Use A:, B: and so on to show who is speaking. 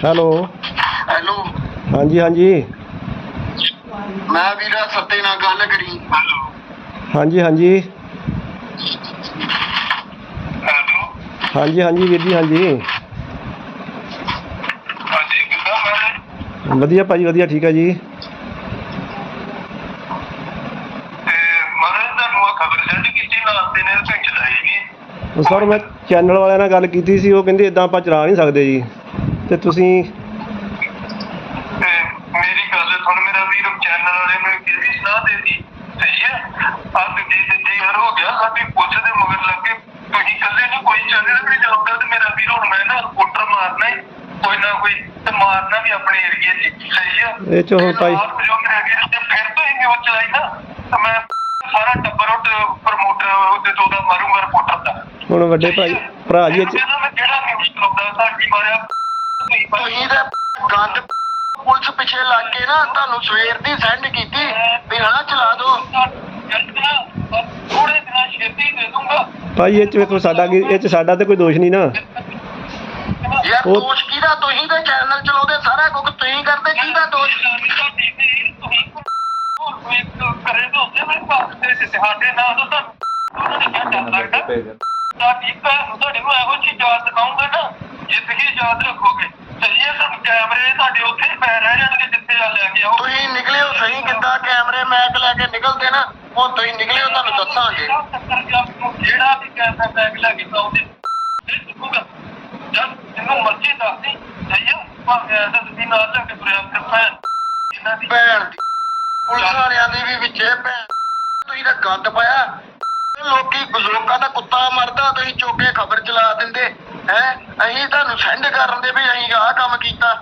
A: Hello.
B: Hello.
A: ਹਾਂਜੀ ਹਾਂਜੀ।
B: ਮੈਂ ਵੀਰਾ ਸੱਤੇ ਨਾਲ ਗੱਲ ਕਰੀ। ਹੈਲੋ।
A: ਹਾਂਜੀ ਹਾਂਜੀ।
B: ਹੈਲੋ।
A: ਹਾਂਜੀ ਹਾਂਜੀ ਵੀਰ ਜੀ ਹਾਂਜੀ।
B: ਹਾਂਜੀ ਕਿੱਦਾਂ ਮੈਂ
A: ਵਧੀਆ ਭਾਜੀ ਵਧੀਆ ਠੀਕ ਹੈ ਜੀ।
B: ਤੇ ਮੈਂ ਤੁਹਾਨੂੰ ਆ ਖਬਰ ਸੈਂਡ ਕੀਤੀ ਨਾਲ ਦੇ ਨੇ ਤੁਸੀਂ ਚਲਾਈ ਨਹੀਂ
A: ਸਰ ਮੈਂ ਚੈਨਲ ਵਾਲਿਆਂ ਨਾਲ ਗੱਲ ਕੀਤੀ ਸੀ ਉਹ ਕਹਿੰਦੇ ਇਦਾਂ ਆਪਾਂ ਚਲਾ ਨਹੀਂ ਸਕਦੇ ਜੀ। ਤੇ ਤੁਸੀਂ
B: ਤੇ ਮੇਰੀ ਗੱਲ ਸੁਣ ਮੇਰਾ ਵੀਰ ਚੈਨਲ ਵਾਲੇ ਨੂੰ ਕਿਹਦੀ ਸਲਾਹ ਦੇਤੀ ਸਹੀ ਹੈ? ਆ ਦੂਜੀ ਤੀਜੀ ਵਾਰ ਹੋ ਗਿਆ ਸਾਡੀ ਪੁੱਛ ਦੇ ਮਗਰ ਲੱਗ ਕੇ ਤੁਸੀਂ ਇਕੱਲੇ ਨਹੀਂ ਕੋਈ ਚੈਨਲ ਵੀ ਚਲਾਉਂਦਾ ਤੇ ਮੇਰਾ ਵੀਰ ਹੁਣ ਮੈਂ ਨਾ ਰਿਪੋਰਟਰ ਮਾਰਨਾ ਹੀ ਕੋਈ ਨਾ ਕੋਈ ਤੇ ਮਾਰਨਾ ਵੀ ਆਪਣੇ ਏਰੀਏ 'ਚ ਸਹੀ ਹੈ?
A: ਇਹ 'ਚ ਹੁਣ ਭਾਈ-
B: ਜੋ ਮੇਰੇ ਅੱਗੇ ਤੇ ਫਿਰ ਤੋਂ ਹੀ ਨਿਊਜ਼ ਚਲਾਈ ਨਾ ਤੇ ਮੈਂ ਸਾਰਾ ਟੱਬਰ ਉਹ ਪ੍ਰਮੋਟਰ ਉਹਦੇ ਤੋਂ ਦਾ ਮਾਰੂੰਗਾ ਰਿਪੋਰਟਰ ਦਾ।
A: ਹੁਣ ਵੱਡੇ ਭਾਈ ਭਰਾ ਜੀ ਇਹ 'ਚ
B: ਕਿਹੜਾ ਨਿਊਜ਼ ਚਲਾਉਂਦਾ ਸਾਡੀ ਮਾਰਿਆ ਤੁਸੀਂ ਤਾਂ ਗੰਦ ਪੁਲਿਸ ਪਿੱਛੇ ਲੱਗ ਕੇ ਨਾ ਤੁਹਾਨੂੰ ਸਵੇਰ ਦੀ ਸੈਂਡ ਕੀਤੀ ਵੀ ਹਣਾ ਚਲਾ ਦੋ। ਥੋੜੇ ਦਿਨਾਂ ਛੇਤੀ ਦੇ ਦੂੰਗਾ
A: ਭਾਈ ਇਹ 'ਚ ਵੇਖੋ ਸਾਡਾ ਕੀ ਇਹ 'ਚ ਸਾਡਾ ਤੇ ਕੋਈ ਦੋਸ਼ ਨਹੀਂ ਨਾ।
B: ਯਾਰ
A: ਉਹ-
B: ਦੋਸ਼ ਕਿਹਦਾ? ਤੁਸੀਂ ਤੇ ਚੈਨਲ ਚਲਾਉਂਦੇ ਸਾਰਾ ਕੁਝ ਤੁਸੀਂ ਕਰਦੇ ਕਿਹਦਾ ਦੋਸ਼? ਕਰੇ ਤਾਂ ਹੁੰਦੇ ਮੇਰੇ ਪਾਸ ਤੇ ਤੁਹਾਡੇ ਨਾਲ ਤਾਂ ਉਹਨਾਂ ਨੇ ਕਿਹਾ ਡਰ ਲੱਗਦਾ ਤਾਂ ਠੀਕ ਹੈ ਤੁਹਾਡੇ ਨੂੰ ਇਹੋ ਜਿਹੀ ਯਾਦ ਦਿਖਾਉਂਗਾ ਜ਼ਿੰਦਗੀ ਯਾਦ ਰੱਖੋਗੇ। ਚੱਲੀਏ ਤੁਹਾਨੂੰ ਕੈਮਰੇ ਤੁਹਾਡੇ ਉੱਥੇ ਪੈ ਰਹਿ ਜਾਣਗੇ ਜਿੱਥੇ ਆ ਲੈ ਕੇ ਆਓ। ਤੁਸੀਂ ਨਿਕਲਿਓ ਸਹੀ ਕਿੱਦਾਂ ਕੈਮਰੇ ਮੈਕ ਲੈ ਕੇ ਨਿਕਲਦੇ ਨਾ ਉਹ ਤੁਸੀਂ ਨਿਕਲਿਓ ਤੁਹਾਨੂੰ ਦੱਸਾਂਗੇ। ਜਿਹੜਾ ਵੀ ਕੈਮਰਾ ਮੈਕ ਲੈ ਕੇ ਆਉਂਦੇ ਇਹ ਸਿੱਖੂਗਾ ਜਦ ਜਿਹਨੂੰ ਮਰਜ਼ੀ ਦੱਸਦੀ ਸਹੀ ਭਾਵੇਂ ਐਸਾ ਤੁਸੀਂ ਨਾਲ ਲੈ ਕੇ ਤੁਰਿਆ ਕਰਦਾ ਇਹਨਾਂ ਦੀ ਭੈਣ ਦੀ ਪੁਲਿਸ ਵਾਲਿਆਂ ਦੀ ਵੀ ਵਿੱਚੇ ਭੈਣ ਤੁਸੀਂ ਤਾਂ ਗੰਦ ਪਾਇਆ। ਲੋਕੀ ਲੋਕਾਂ ਦਾ ਕੁੱਤਾ ਮਰਦਾ ਤੁਸੀਂ ਚੁੱਕ ਖਬਰ ਚਲਾ ਦਿੰਦੇ। ਹੈ ਅਸੀਂ ਤੁਹਾਨੂੰ ਸੈਂਡ ਕਰਨ ਦੇ ਵੀ ਅਸੀਂ ਆਹ ਕੰਮ ਕੀਤਾ।